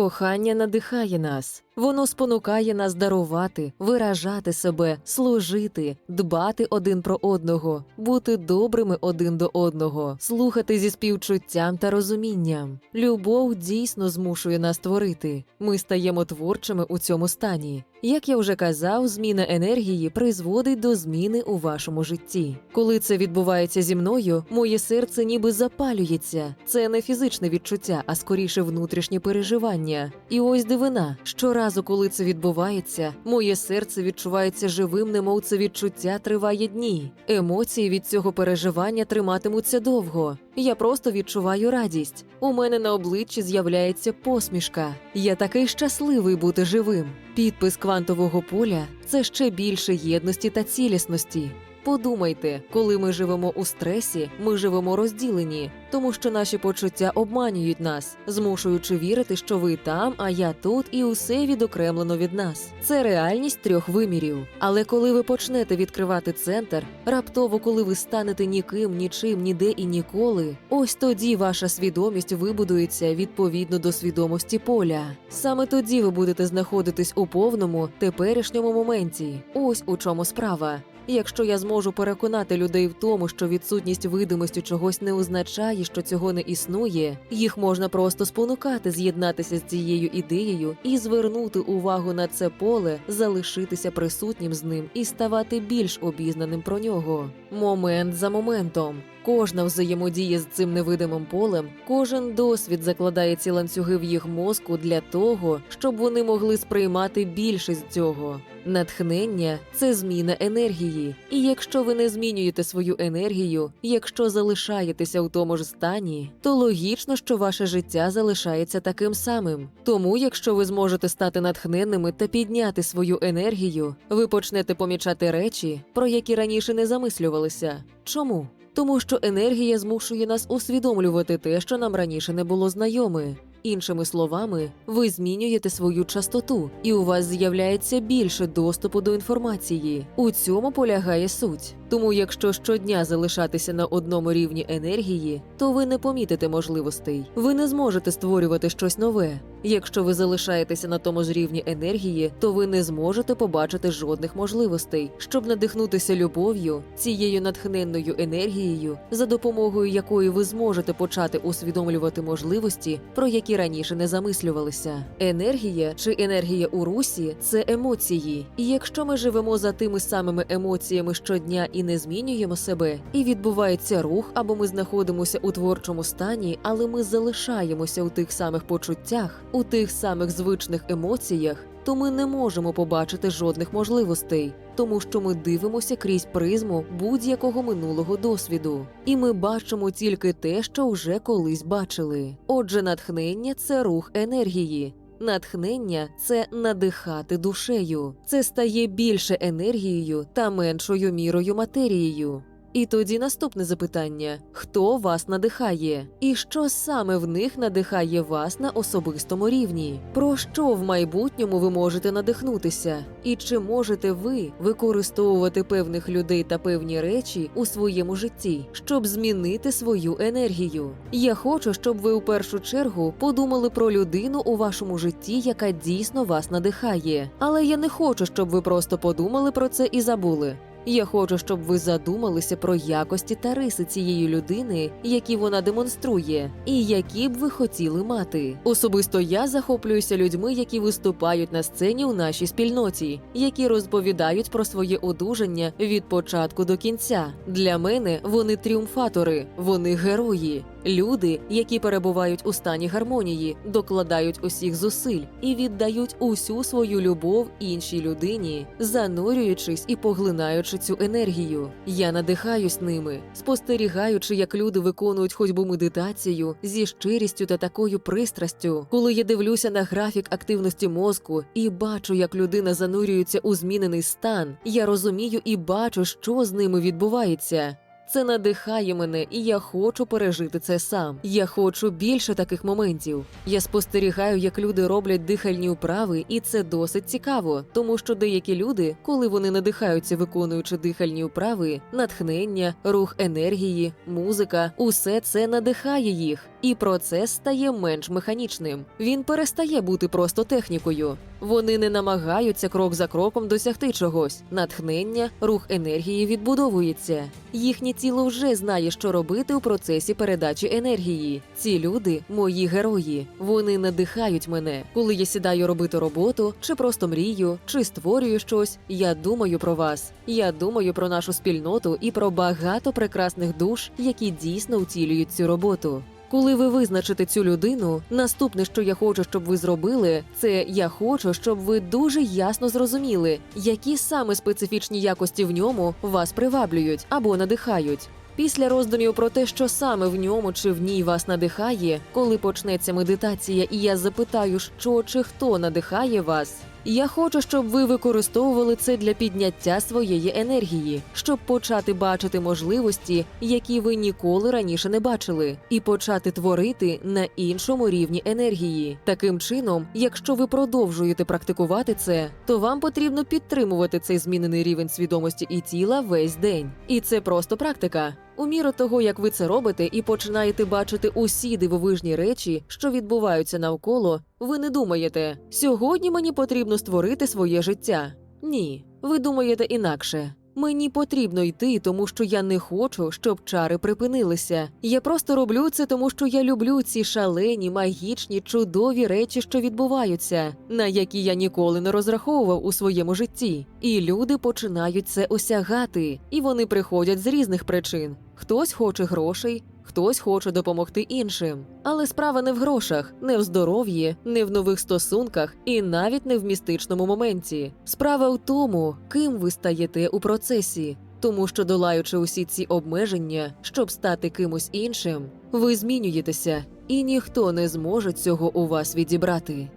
Кохання надихає нас, воно спонукає нас дарувати, виражати себе, служити, дбати один про одного, бути добрими один до одного, слухати зі співчуттям та розумінням. Любов дійсно змушує нас творити. Ми стаємо творчими у цьому стані. Як я вже казав, зміна енергії призводить до зміни у вашому житті. Коли це відбувається зі мною, моє серце ніби запалюється. Це не фізичне відчуття, а скоріше внутрішнє переживання. І ось дивина: щоразу, коли це відбувається, моє серце відчувається живим, немов це відчуття триває дні. Емоції від цього переживання триматимуться довго. Я просто відчуваю радість. У мене на обличчі з'являється посмішка. Я такий щасливий бути живим. Підпис квантового поля це ще більше єдності та цілісності. Подумайте, коли ми живемо у стресі, ми живемо розділені, тому що наші почуття обманюють нас, змушуючи вірити, що ви там, а я тут, і усе відокремлено від нас. Це реальність трьох вимірів. Але коли ви почнете відкривати центр, раптово, коли ви станете ніким, нічим, ніде і ніколи, ось тоді ваша свідомість вибудується відповідно до свідомості поля. Саме тоді ви будете знаходитись у повному теперішньому моменті. Ось у чому справа. Якщо я зможу переконати людей в тому, що відсутність видимості чогось не означає, що цього не існує, їх можна просто спонукати з'єднатися з цією ідеєю і звернути увагу на це поле, залишитися присутнім з ним і ставати більш обізнаним про нього. Момент за моментом. Кожна взаємодія з цим невидимим полем, кожен досвід закладає ці ланцюги в їх мозку для того, щоб вони могли сприймати більше з цього. Натхнення це зміна енергії. І якщо ви не змінюєте свою енергію, якщо залишаєтеся у тому ж стані, то логічно, що ваше життя залишається таким самим. Тому, якщо ви зможете стати натхненними та підняти свою енергію, ви почнете помічати речі, про які раніше не замислювалися. Чому? Тому що енергія змушує нас усвідомлювати те, що нам раніше не було знайоме. Іншими словами, ви змінюєте свою частоту, і у вас з'являється більше доступу до інформації. У цьому полягає суть. Тому, якщо щодня залишатися на одному рівні енергії, то ви не помітите можливостей. Ви не зможете створювати щось нове. Якщо ви залишаєтеся на тому ж рівні енергії, то ви не зможете побачити жодних можливостей, щоб надихнутися любов'ю, цією натхненною енергією, за допомогою якої ви зможете почати усвідомлювати можливості, про які раніше не замислювалися. Енергія чи енергія у русі це емоції. І якщо ми живемо за тими самими емоціями щодня і не змінюємо себе, і відбувається рух, або ми знаходимося у творчому стані, але ми залишаємося у тих самих почуттях, у тих самих звичних емоціях. То ми не можемо побачити жодних можливостей, тому що ми дивимося крізь призму будь-якого минулого досвіду, і ми бачимо тільки те, що вже колись бачили. Отже, натхнення це рух енергії. Натхнення це надихати душею, це стає більше енергією та меншою мірою матерією. І тоді наступне запитання: хто вас надихає? І що саме в них надихає вас на особистому рівні? Про що в майбутньому ви можете надихнутися? І чи можете ви використовувати певних людей та певні речі у своєму житті, щоб змінити свою енергію? Я хочу, щоб ви у першу чергу подумали про людину у вашому житті, яка дійсно вас надихає. Але я не хочу, щоб ви просто подумали про це і забули. Я хочу, щоб ви задумалися про якості та риси цієї людини, які вона демонструє, і які б ви хотіли мати. Особисто я захоплююся людьми, які виступають на сцені у нашій спільноті, які розповідають про своє одужання від початку до кінця. Для мене вони тріумфатори, вони герої. Люди, які перебувають у стані гармонії, докладають усіх зусиль і віддають усю свою любов іншій людині, занурюючись і поглинаючи цю енергію. Я надихаюсь ними, спостерігаючи, як люди виконують ходьбу медитацію зі щирістю та такою пристрастю, коли я дивлюся на графік активності мозку і бачу, як людина занурюється у змінений стан. Я розумію і бачу, що з ними відбувається. Це надихає мене, і я хочу пережити це сам. Я хочу більше таких моментів. Я спостерігаю, як люди роблять дихальні вправи, і це досить цікаво, тому що деякі люди, коли вони надихаються, виконуючи дихальні вправи, натхнення, рух енергії, музика, усе це надихає їх, і процес стає менш механічним. Він перестає бути просто технікою. Вони не намагаються крок за кроком досягти чогось. Натхнення, рух енергії відбудовується. Їхнє тіло вже знає, що робити у процесі передачі енергії. Ці люди мої герої. Вони надихають мене. Коли я сідаю робити роботу, чи просто мрію, чи створюю щось. Я думаю про вас. Я думаю про нашу спільноту і про багато прекрасних душ, які дійсно втілюють цю роботу. Коли ви визначите цю людину, наступне, що я хочу, щоб ви зробили, це я хочу, щоб ви дуже ясно зрозуміли, які саме специфічні якості в ньому вас приваблюють або надихають. Після роздумів про те, що саме в ньому чи в ній вас надихає, коли почнеться медитація, і я запитаю, що чи хто надихає вас. Я хочу, щоб ви використовували це для підняття своєї енергії, щоб почати бачити можливості, які ви ніколи раніше не бачили, і почати творити на іншому рівні енергії. Таким чином, якщо ви продовжуєте практикувати це, то вам потрібно підтримувати цей змінений рівень свідомості і тіла весь день. І це просто практика. У міру того, як ви це робите, і починаєте бачити усі дивовижні речі, що відбуваються навколо, ви не думаєте, сьогодні мені потрібно створити своє життя. Ні, ви думаєте інакше. Мені потрібно йти, тому що я не хочу, щоб чари припинилися. Я просто роблю це, тому що я люблю ці шалені, магічні, чудові речі, що відбуваються, на які я ніколи не розраховував у своєму житті. І люди починають це осягати, і вони приходять з різних причин. Хтось хоче грошей, хтось хоче допомогти іншим. Але справа не в грошах, не в здоров'ї, не в нових стосунках і навіть не в містичному моменті. Справа в тому, ким ви стаєте у процесі. Тому що, долаючи усі ці обмеження, щоб стати кимось іншим, ви змінюєтеся, і ніхто не зможе цього у вас відібрати.